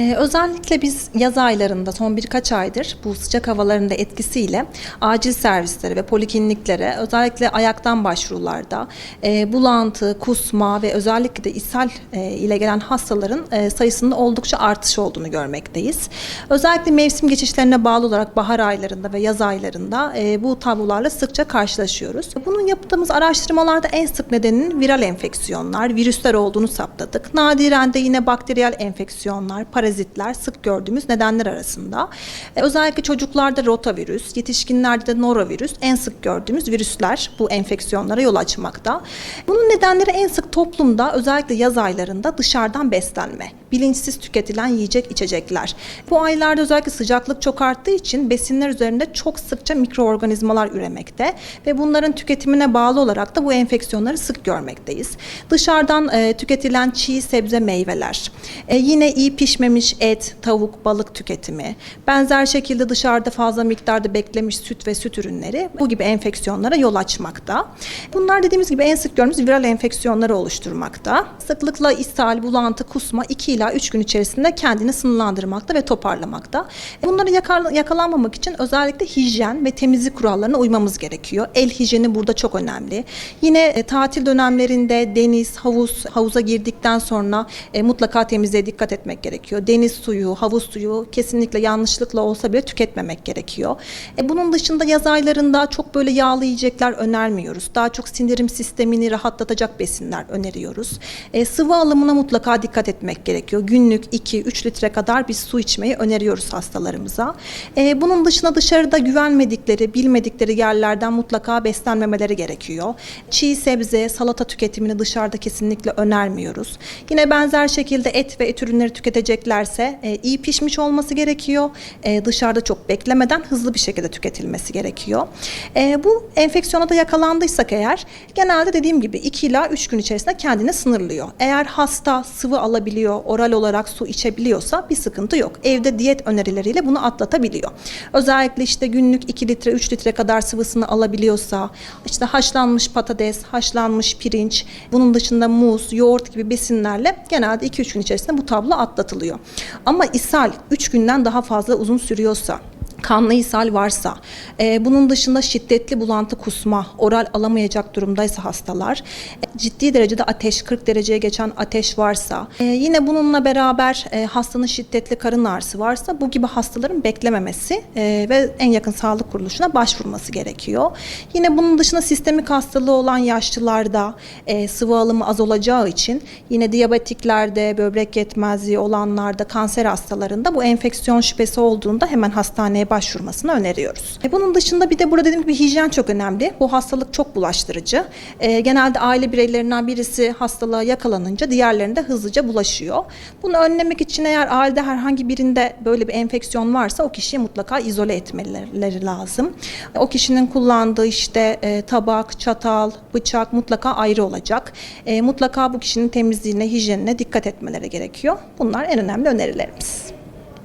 Ee, özellikle biz yaz aylarında son birkaç aydır bu sıcak havaların da etkisiyle acil servislere ve polikliniklere özellikle ayaktan başvurularda e, bulantı, kusma ve özellikle de ishal e, ile gelen hastaların e, sayısının oldukça artış olduğunu görmekteyiz. Özellikle mevsim geçişlerine bağlı olarak bahar aylarında ve yaz aylarında e, bu tablolarla sıkça karşılaşıyoruz. Bunun yaptığımız araştırmalarda en sık nedeninin viral enfeksiyonlar, virüsler olduğunu saptadık. Nadiren de yine bakteriyel enfeksiyonlar, parazitler sık gördüğümüz nedenler arasında. E, özellikle çocuklarda rotavirüs, yetişkinlerde de norovirüs en sık gördüğümüz virüsler bu enfeksiyonlara yol açmakta. Bunun nedenleri en sık toplumda özellikle yaz aylarında dışarıdan beslenme, bilinçsiz tüketilen yiyecek içecekler. Bu aylarda özellikle sıcaklık çok arttığı için besinler üzerinde çok sıkça mikroorganizmalar üremekte ve bunların tüketimine bağlı olarak da bu enfeksiyonları sık görmekteyiz. Dışarıdan e, tüketilen çiğ sebze meyveler, e, yine iyi pişmemiş et, tavuk, balık tüketimi, benzer şekilde dışarıda fazla miktarda beklemiş süt ve süt ürünleri bu gibi enfeksiyonlara yol açmakta. Bunlar dediğimiz gibi en sık gördüğümüz viral enfeksiyonları oluşturmakta. Sıklıkla ishal, bulantı, kusma 2 ila 3 gün içerisinde kendini sınırlandırmakta ve toparlamakta. Bunları yakalanmamak için özellikle hijyen ve temizlik kurallarına uymamız gerekiyor. El hijyeni burada çok önemli. Yine e, tatil dönemlerinde deniz, havuz, havuza girdikten sonra e, mutlaka temizliğe dikkat etmek gerekiyor. Deniz suyu, havuz suyu kesinlikle yanlışlıkla olsa bile tüketmemek gerekiyor. E, bunun dışında yaz aylarında çok böyle yağlı yiyecekler önermiyoruz. Daha çok sindirim sistemini rahatlatacak besinler öneriyoruz. E, sıvı alımına mutlaka dikkat etmek gerekiyor. Günlük 2-3 litre kadar bir su içmeyi öneriyoruz hastalarımıza. E, bunun dışında dışarıda güvenmedikleri, bilmedikleri yerlerden mutlaka beslenmemeleri gerekiyor. Çiğ sebze, salata tüketimini dışarıda kesinlikle önermiyoruz. Yine benzer şekilde et ve et ürünleri tüketeceklerse e, iyi pişmiş olması gerekiyor. E, dışarıda çok beklemeden hızlı bir şekilde tüketilmesi gerekiyor. E, bu enfeksiyona da yakalandıysak eğer genelde dediğim gibi 2 ila 3 gün içerisinde kendini sınırlıyor. Eğer hasta sıvı alabiliyor, oral olarak su içebiliyorsa bir sıkıntı yok. Evde diyet önerileriyle bunu atlatabiliyor. Özellikle işte günlük 2 litre 3 litre kadar sıvısını alabiliyorsa işte haşlanmış patates, haşlanmış pirinç, bunun dışında muz, yoğurt gibi besinlerle genelde 2-3 gün içerisinde bu tablo atlatılıyor. Ama ishal 3 günden daha fazla uzun sürüyorsa kanlı ishal varsa, e, bunun dışında şiddetli bulantı kusma, oral alamayacak durumdaysa hastalar, e, ciddi derecede ateş, 40 dereceye geçen ateş varsa, e, yine bununla beraber e, hastanın şiddetli karın ağrısı varsa bu gibi hastaların beklememesi e, ve en yakın sağlık kuruluşuna başvurması gerekiyor. Yine bunun dışında sistemik hastalığı olan yaşlılarda e, sıvı alımı az olacağı için yine diyabetiklerde, böbrek yetmezliği olanlarda, kanser hastalarında bu enfeksiyon şüphesi olduğunda hemen hastaneye başvurmasını öneriyoruz. E, bunun dışında bir de burada dediğim gibi hijyen çok önemli. Bu hastalık çok bulaştırıcı. E, genelde aile bireylerinden birisi hastalığa yakalanınca diğerlerinde hızlıca bulaşıyor. Bunu önlemek için eğer ailede herhangi birinde böyle bir enfeksiyon varsa o kişiyi mutlaka izole etmeleri lazım. O kişinin kullandığı işte e, tabak, çatal, bıçak mutlaka ayrı olacak. E, mutlaka bu kişinin temizliğine, hijyenine dikkat etmeleri gerekiyor. Bunlar en önemli önerilerimiz.